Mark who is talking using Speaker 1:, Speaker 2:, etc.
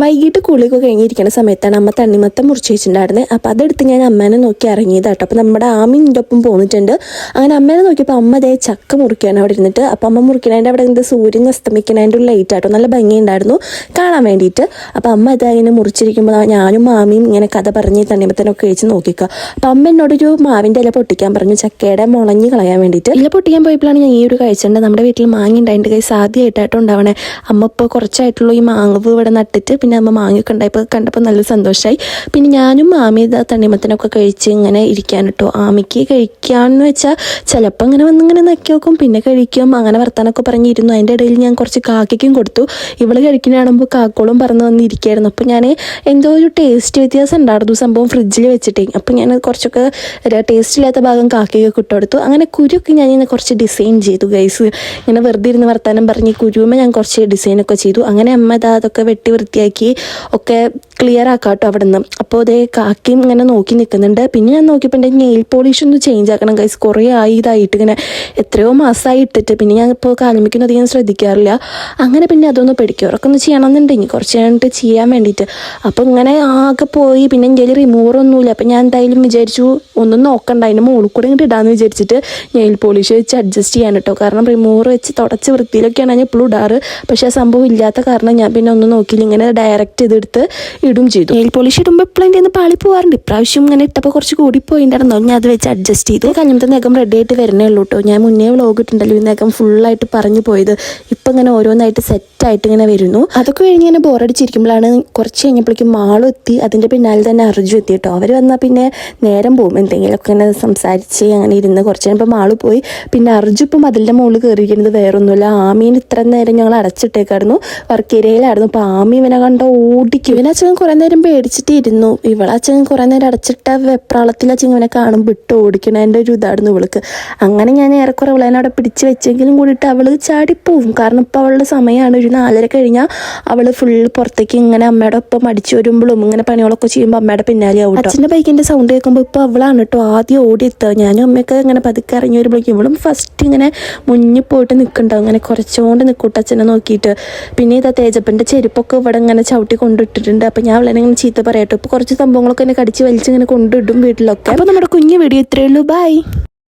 Speaker 1: വൈകിട്ട് കുളിയൊക്കെ കഴിഞ്ഞിരിക്കുന്ന സമയത്താണ് അമ്മ തണ്ണിമത്തം മുറിച്ച് വെച്ചിട്ടുണ്ടായിരുന്നത് അപ്പോൾ അതെടുത്ത് ഞാൻ അമ്മേനെ നോക്കി ഇറങ്ങിയത് കേട്ടോ. അപ്പോൾ നമ്മുടെ ആമിന്റെ ഒപ്പം പോന്നിട്ടുണ്ട്. അങ്ങനെ അമ്മേനെ നോക്കിയപ്പോൾ അമ്മ അതേ ചക്ക മുറിക്കുകയാണ് അവിടെ ഇരുന്നിട്ട്. അപ്പോൾ അമ്മ മുറിക്കണതിന്റെ അവിടെ എന്ത് സൂര്യൻ അസ്തമിക്കണതിന്റെ ഒരു ലൈറ്റ് ആട്ടോ നല്ല ഭംഗിയുണ്ടായിരുന്നു കാണാൻ വേണ്ടിയിട്ട്. അപ്പോൾ അമ്മ അത് ഇങ്ങനെ മുറിച്ചിരിക്കുമ്പോൾ ഞാനും മാമിയും ഇങ്ങനെ കഥ പറഞ്ഞ് തണ്ണിമത്തനൊക്കെ കഴിച്ച് നോക്കിക്കുക അപ്പോൾ അമ്മ എന്നോടൊരു മാവിന്റെ ഇല പൊട്ടിക്കാൻ പറഞ്ഞു. ചക്കയുടെ മുളഞ്ഞ് കളയാൻ വേണ്ടിയിട്ട്. ഇല പൊട്ടിക്കാൻ പോയപ്പോഴാണ് ഞാൻ ഈ ഒരു കഴിച്ചിട്ടുണ്ട് നമ്മുടെ വീട്ടിൽ മാങ്ങ ഉണ്ടായിട്ട് കൈ സാധ്യമായിട്ടാട്ടോ ഉണ്ടാവണേ. അമ്മ ഇപ്പോൾ കുറച്ചായിട്ടുള്ളൂ ഈ മാങ്ങവ് ഇവിടെ നട്ടിട്ട്. പിന്നെ അമ്മ മാങ്ങയൊക്കെ കണ്ടപ്പോൾ നല്ല സന്തോഷമായി പിന്നെ ഞാനും മാമി ഇതാ തണ്ണിമത്തനൊക്കെ കഴിച്ച് ഇങ്ങനെ ഇരിക്കാൻ കേട്ടോ ആമിക്ക് കഴിക്കാമെന്ന് വെച്ചാൽ ചിലപ്പോൾ ഇങ്ങനെ വന്ന് ഇങ്ങനെ നക്കി നോക്കും. പിന്നെ കഴിക്കും. അങ്ങനെ വർത്താനൊക്കെ പറഞ്ഞിരുന്നു അതിന്റെ ഇടയിൽ ഞാൻ കുറച്ച് കാക്കയ്ക്കും കൊടുത്തു. ഇവൾ കഴിക്കുന്ന കാണുമ്പോൾ കാക്കോളും പറന്ന് വന്നിരിക്കുകയായിരുന്നു അപ്പോൾ ഞാൻ എന്തോ ഒരു ടേസ്റ്റ് വ്യത്യാസം ഉണ്ടായിരുന്നു സംഭവം ഫ്രിഡ്ജിൽ വെച്ചിട്ടേ. അപ്പോൾ ഞാൻ കുറച്ചൊക്കെ ടേസ്റ്റ് ഇല്ലാത്ത ഭാഗം കാക്കയൊക്കെ ഇട്ടുകൊടുത്തു. അങ്ങനെ കുരുക്ക് ഞാൻ ഇങ്ങനെ കുറച്ച് ഡിസൈൻ ചെയ്തു ഗൈസ് ഇങ്ങനെ വെറുതെ ഇരുന്ന് വർത്താനം പറഞ്ഞ് കുരുവുമ്പോൾ ഞാൻ കുറച്ച് ഡിസൈനൊക്കെ ചെയ്തു. അങ്ങനെ അമ്മ അതൊക്കെ വെട്ടി വൃത്തിയാക്കി ഒക്കെ ക്ലിയർ ആക്കാം കേട്ടോ അവിടെ നിന്ന് അപ്പോൾ അതേ കാക്കയും ഇങ്ങനെ നോക്കി നിൽക്കുന്നുണ്ട് പിന്നെ ഞാൻ നോക്കിയപ്പോൾ എന്റെ നെയിൽ പോളിഷ് ഒന്ന് ചേഞ്ച് ആക്കണം കൈസ് കുറേ ആയി ഇതായിട്ട് ഇങ്ങനെ എത്രയോ മാസമായി ഇട്ടിട്ട്. പിന്നെ ഞാൻ ഇപ്പോൾ കാലമിക്കൊന്നും അധികം ശ്രദ്ധിക്കാറില്ല. അങ്ങനെ പിന്നെ അതൊന്ന് പെടിക്കോറൊക്കെ ഒന്ന് ഇനി കുറച്ച് കഴിഞ്ഞിട്ട് ചെയ്യാൻ വേണ്ടിയിട്ട്. അപ്പോൾ ഇങ്ങനെ ആകെ പോയി. പിന്നെ എന്റെ ഒന്നുമില്ല. അപ്പോൾ ഞാൻ എന്തായാലും വിചാരിച്ചു ഒന്നും നോക്കണ്ട. അതിന്റെ മുകളിൽ കൂടെ ഇങ്ങോട്ട് ഇടാമെന്ന് വിചാരിച്ചിട്ട് നെയിൽ പോളിഷ് വെച്ച് അഡ്ജസ്റ്റ് ചെയ്യാൻ കേട്ടോ കാരണം റിമൂവർ വെച്ച് തുടച്ച് വൃത്തിയിലൊക്കെയാണ് ഞാൻ ഇപ്പോഴും ഇടാറ്. പക്ഷേ ആ സംഭവം ഇല്ലാത്ത കാരണം ഞാൻ പിന്നെ ഒന്നും നോക്കിയില്ല. ഇങ്ങനെ ഡയറക്റ്റ് ഇതെടുത്ത് ഇടും ചെയ്തു. നെയിൽ പോളിഷ് ഇടുമ്പോൾ എപ്പോഴും എന്റെ പാളി പോകാറുണ്ട് ഇപ്രാവശ്യം ഇങ്ങനെ ഇട്ടപ്പോൾ കുറച്ച് കൂടി പോയിട്ടുണ്ടായിരുന്നു ഞാൻ അത് വെച്ച് അഡ്ജസ്റ്റ് ചെയ്തു. കഴിഞ്ഞിട്ട് നഖം റെഡി ആയിട്ട് വരുന്നേ ഉള്ളൂ കേട്ടോ ഞാൻ മുന്നേ വ്ളോഗ് ഇട്ടുണ്ടല്ലോ ഈ നഖം ഫുള്ളായിട്ട് പറഞ്ഞു പോയത്. ഇപ്പം ഇങ്ങനെ ഓരോന്നായിട്ട് സെറ്റായിട്ട് ഇങ്ങനെ വരുന്നു. അതൊക്കെ കഴിഞ്ഞ് ഇങ്ങനെ ബോറടിച്ചിരിക്കുമ്പോഴാണ് കുറച്ച് കഴിഞ്ഞപ്പോഴേക്കും മാളും എത്തി. അതിന്റെ പിന്നാലെ തന്നെ അർജു എത്തി കേട്ടോ അവർ വന്നാൽ പിന്നെ നേരം പോകും എന്തെങ്കിലുമൊക്കെ ഇങ്ങനെ സംസാരിച്ച് അങ്ങനെ ഇരുന്ന് കുറച്ച് കഴിഞ്ഞപ്പോൾ മാൾ പോയി. പിന്നെ അർജു ഇപ്പം അതിന്റെ മുകളിൽ കയറിയിരിക്കുന്നത് വേറൊന്നുമില്ല. ആമീൻ ഇത്ര നേരം ഞങ്ങൾ അടച്ചിട്ടേക്കായിരുന്നു. വർക്ക് ഏരിയയിലായിരുന്നു അപ്പോൾ ആമി ഇവനെ കണ്ട ഓടിക്കും. ഇവനച്ഛൻ കുറേ നേരം പേടിച്ചിട്ട് ഇരുന്നു ഇവളച്ഛൻ കുറേ നേരം അടച്ചിട്ട വെപ്രാളത്തിൽ അച്ഛൻ ഇവനെ കാണും വിട്ട് ഓടിക്കണതിന്റെ ഒരു ഇതായിരുന്നു ഇവൾക്ക്. അങ്ങനെ ഞാൻ ഏറെക്കുറെ അവളെ അവിടെ പിടിച്ച് വെച്ചെങ്കിലും കൂടിയിട്ട് അവൾ ചാടിപ്പോവും. കാരണം ഇപ്പോൾ അവളുടെ സമയമാണ് ഒരു നാലര കഴിഞ്ഞാൽ അവൾ ഫുൾ പുറത്തേക്ക് ഇങ്ങനെ അമ്മയുടെ ഒപ്പം അടിച്ചു വരുമ്പോഴും ഇങ്ങനെ പണികളൊക്കെ ചെയ്യുമ്പോൾ അമ്മയുടെ പിന്നാലെ ആവും അച്ഛന്റെ ബൈക്കിന്റെ സൗണ്ട് കേൾക്കുമ്പോൾ ഇപ്പോൾ അവളാണ് കേട്ടോ ആദ്യം ഓടിയെത്തുക. ഞാനും അമ്മയൊക്കെ ഇങ്ങനെ പതുക്കെ ഇറങ്ങി വരുമ്പോഴേക്കും ഇവളും ഫസ്റ്റ് ഇങ്ങനെ മുന്നിൽ പോയിട്ട് നിൽക്കുന്നുണ്ടാവും ഇങ്ങനെ കുറച്ചുകൊണ്ട് നിൽക്കൂട്ട അച്ഛനെ നോക്കിയിട്ട്. പിന്നെ ഇതാ തേജപ്പന്റെ ചെരുപ്പൊക്കെ ഇവിടെ ഇങ്ങനെ ചവിട്ടി കൊണ്ടിട്ടിട്ടുണ്ട് അപ്പോൾ ഞാൻ അവളെ ഇങ്ങനെ ചീത്ത പറയട്ടോ. ഇപ്പോൾ കുറച്ച് സംഭവങ്ങളൊക്കെ എന്നെ കടിച്ച് വലിച്ച് ഇങ്ങനെ കൊണ്ടിടും വീട്ടിലൊക്കെ. അപ്പോൾ നമ്മുടെ കുഞ്ഞു വീഡിയോ ഇത്രയേ ഉള്ളൂ. ബൈ